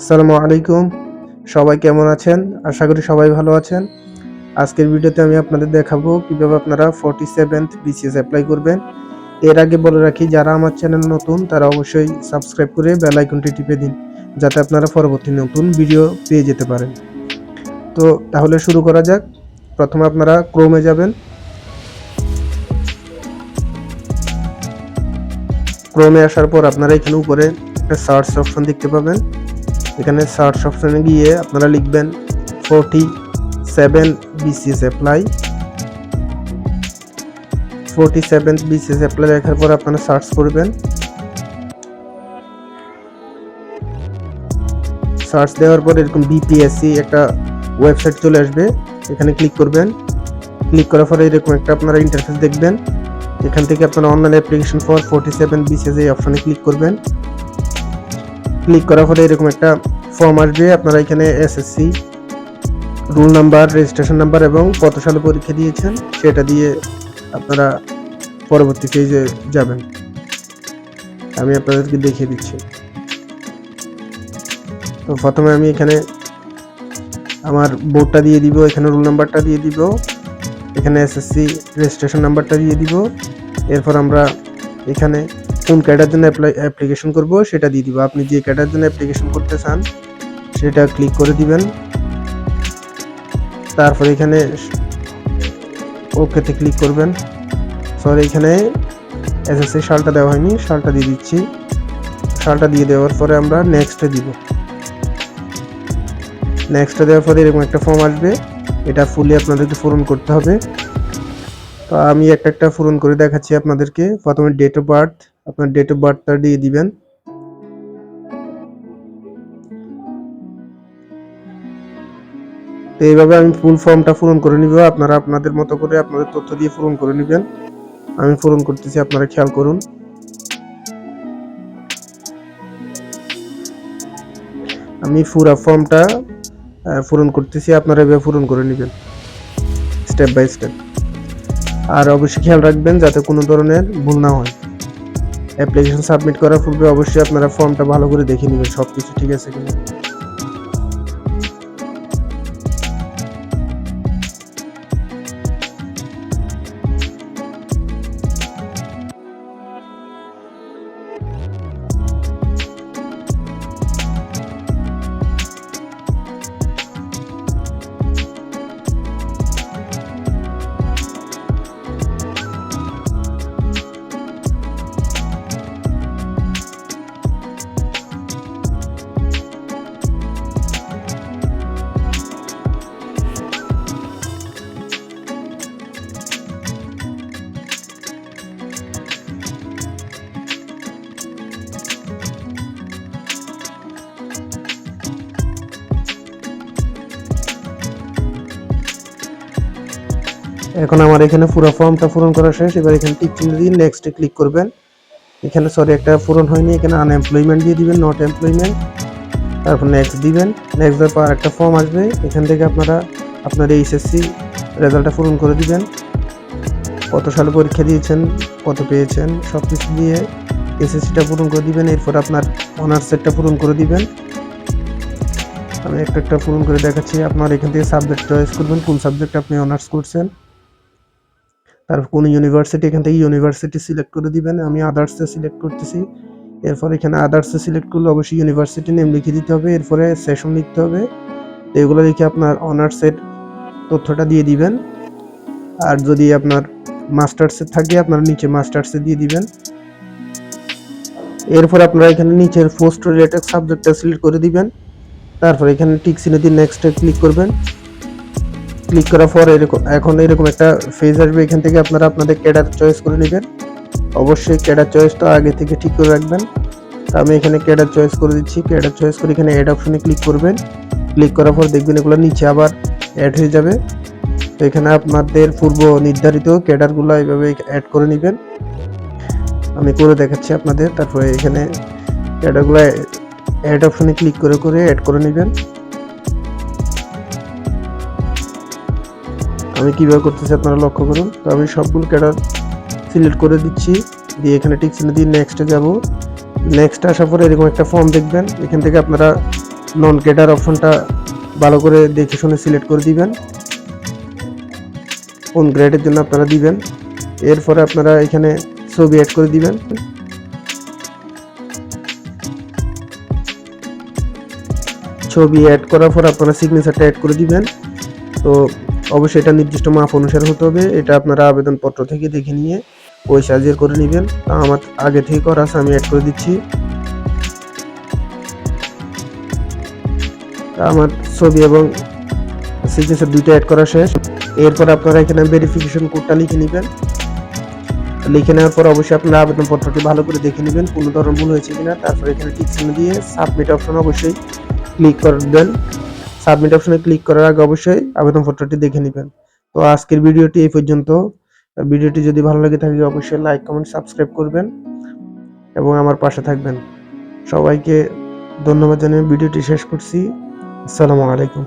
আসসালামু আলাইকুম। সবাই কেমন আছেন? আশা করি সবাই ভালো আছেন। আজকের ভিডিওতে আমি আপনাদের দেখাবো কীভাবে আপনারা ফর্টি সেভেন্থ বিসিএস অ্যাপ্লাই করবেন। এর আগে বলে রাখি, যারা আমার চ্যানেল নতুন, তারা অবশ্যই সাবস্ক্রাইব করে বেল আইকনটি টিপে দিন, যাতে আপনারা পরবর্তী নতুন ভিডিও পেয়ে যেতে পারেন। তো তাহলে শুরু করা যাক। প্রথমে আপনারা ক্রোমে যাবেন। ক্রোমে আসার পর আপনারা এখানে উপরে একটা সার্চ অপশন দেখতে পাবেন। এখানে সার্চ অপশানে গিয়ে আপনারা লিখবেন forty seven BCS apply forty seven BCS apply লেখার পর আপনারা সার্চ করবেন। সার্চ দেওয়ার পর এরকম বিপিএসসি একটা ওয়েবসাইট চলে আসবে। এখানে ক্লিক করবেন। ক্লিক করার পরে এরকম একটা আপনারা ইন্টারফেস দেখবেন। এখান থেকে আপনারা online application for forty seven BCS এই অপশানে ক্লিক করবেন। ক্লিক করার পরে এরকম একটা ফর্ম আসবে। আপনারা এখানে SSC roll number registration number এবং কত সালে পরীক্ষা দিয়েছেন সেটা দিয়ে আপনারা পরবর্তী পেজে যাবেন। আমি আপনাদেরকে দেখিয়ে দিচ্ছি। তো প্রথমে আমি এখানে আমার বোর্ডটা দিয়ে দিব, এখানে রুল নাম্বারটা দিয়ে দিব, এখানে এসএসসি রেজিস্ট্রেশন নাম্বারটা দিয়ে দিব। এরপর আমরা এখানে কোন ক্যাটার জন্য অ্যাপ্লিকেশন করব, সেটা দিয়ে দিব। আপনি যে ক্যাটার জন্য অ্যাপ্লিকেশন করতে চান, সেটা ক্লিক করে দিবেন। তারপর এখানে ওকেতে ক্লিক করবেন। সরি এখানে এসএসসি সালটা দেওয়া হয়নি, সালটা দিয়ে দিচ্ছি। সালটা দিয়ে দেওয়ার পরে আমরা নেক্সটে দিব। নেক্সটে দেওয়ার পরে এরকম একটা ফর্ম আসবে। এটা ফুলি আপনাদেরকে পূরণ করতে হবে। তো আমি একটা একটা পূরণ করে দেখাচ্ছি আপনাদেরকে। প্রথমে ডেট অফ বার্থ আপনার ডেট অফ বার্থটা দিয়ে দিবেন। তো এইভাবে আমি ফুল ফর্মটা পূরণ করে নিব। আপনারা আপনাদের মতো করে আপনাদের তথ্য দিয়ে পূরণ করে নেবেন। আমি পূরণ করতেছি, আপনারা খেয়াল করুন। আমি পুরা ফর্মটা পূরণ করতেছি, আপনারা এভাবে পূরণ করে নেবেন। স্টেপ বাই স্টেপ আর অবশ্যই খেয়াল রাখবেন, যাতে কোনো ধরনের ভুল না হয়। অ্যাপ্লিকেশন সাবমিট করার পূর্বে অবশ্যই আপনারা ফর্মটা ভালো করে দেখে নেবেন সব কিছু ঠিক আছে কিনা। এখন আমার এখানে পুরো ফর্মটা পূরণ করা শেষ। এবার এখানে টিক চিহ্ন দিয়ে নেক্সটে ক্লিক করবেন। এখানে সরি একটা পূরণ হয়নি। এখানে আনএমপ্লয়মেন্ট দিয়ে দিবেন নট এমপ্লয়মেন্ট তারপর নেক্সট দিবেন। নেক্সট দেওয়ার পর একটা ফর্ম আসবে। এখান থেকে আপনারা আপনার এইচএসসি রেজাল্টটা পূরণ করে দিবেন। কত সালে পরীক্ষা দিয়েছেন, কত পেয়েছেন সব কিছু দিয়ে এসএসসিটা পূরণ করে দিবেন। এরপর আপনার অনার্স সেটটা পূরণ করে দিবেন। আমি একটা একটা পূরণ করে দেখাচ্ছি। আপনার এখান থেকে সাবজেক্ট চয়েস করবেন। কোন সাবজেক্ট আপনি অনার্স করছেন। তারপর কোন ইউনিভার্সিটি এখান থেকে ইউনিভার্সিটি সিলেক্ট করে দিবেন। আমি আদার্সে সিলেক্ট করতেছি। এরপর এখানে আদার্সে সিলেক্ট করলে অবশ্যই ইউনিভার্সিটি নেম লিখে দিতে হবে। এরপরে সেশন লিখতে হবে। তো এগুলো লিখে আপনার অনার্সের তথ্যটা দিয়ে দিবেন। আর যদি আপনার মাস্টার্সে থাকে, আপনারা নিচে মাস্টার্সে দিয়ে দিবেন। এরপর আপনারা এখানে নিচের পোস্ট রিলেটেড সাবজেক্টটা সিলেক্ট করে দিবেন। তারপর এখানে টিক চিহ্ন দিয়ে নেক্সটে ক্লিক করবেন। ক্লিক করার পর এরকম, এখন এরকম একটা ফেজ আসবে, এখান থেকে আপনারা আপনাদের ক্যাডার চয়েস করে নেবেন। অবশ্যই ক্যাডার চয়েসটা আগে থেকে ঠিক করে রাখবেন। আমি এখানে ক্যাডার চয়েস করে দিচ্ছি ক্যাডার চয়েস করে এখানে অ্যাড অপশনে ক্লিক করবেন। ক্লিক করার পর দেখবেন এগুলো নিচে আবার অ্যাড হয়ে যাবে। তো এখানে আপনাদের পূর্ব নির্ধারিত ক্যাডারগুলো এইভাবে অ্যাড করে নেবেন। আমি করে দেখাচ্ছি আপনাদের, তারপরে এখানে ক্যাডারগুলো অ্যাড অপশনে ক্লিক করে করে অ্যাড করে নেবেন। আমি কীভাবে করতেছি আপনারা লক্ষ্য করুন। তো আমি সবগুলো ক্যাডার সিলেক্ট করে দিচ্ছি। দিয়ে এখানে টিক চিহ্ন দিয়ে নেক্সটে যাব। নেক্সট আসার পরে এরকম একটা ফর্ম দেখবেন। এখান থেকে আপনারা নন ক্রেডার অপশনটা ভালো করে দেখে শুনে সিলেক্ট করে দিবেন। কোন গ্রেডের জন্য আপনারা দিবেন। এরপরে আপনারা এখানে ছবি অ্যাড করে দিবেন। ছবি অ্যাড করার পর আপনারা সিগনেচারটা অ্যাড করে দিবেন। তো অবশ্যই এটা নির্দিষ্ট মাপ অনুসারে হতে হবে। এটা আপনারা আবেদনপত্র থেকে দেখে নিয়ে ওই সাইজের করে নেবেন। তা আমার আগে থেকে করা আছে, আমি অ্যাড করে দিচ্ছি। আমার ছবি এবং সিগনেচার দুইটা অ্যাড করা শেষ। এরপর আপনারা এখানে ভেরিফিকেশন কোডটা লিখে নেবেন। লিখে নেওয়ার পর অবশ্যই আপনারা আবেদনপত্রটি ভালো করে দেখে নেবেন, কোনো ধরনের ভুল হয়েছে কিনা। তারপরে এখানে টিক দিয়ে সাবমিট অপশন অবশ্যই ক্লিক করবেন সাবমিট অপশনে ক্লিক করার আগে অবশ্যই আবেদনপত্রটি দেখে নেবেন। তো আজকের ভিডিওটি এই পর্যন্ত। ভিডিওটি যদি ভালো লাগে থাকে, অবশ্যই লাইক, কমেন্ট, সাবস্ক্রাইব করবেন এবং আমার পাশে থাকবেন। সবাইকে ধন্যবাদ জানিয়ে ভিডিওটি শেষ করছি। আসসালামু আলাইকুম।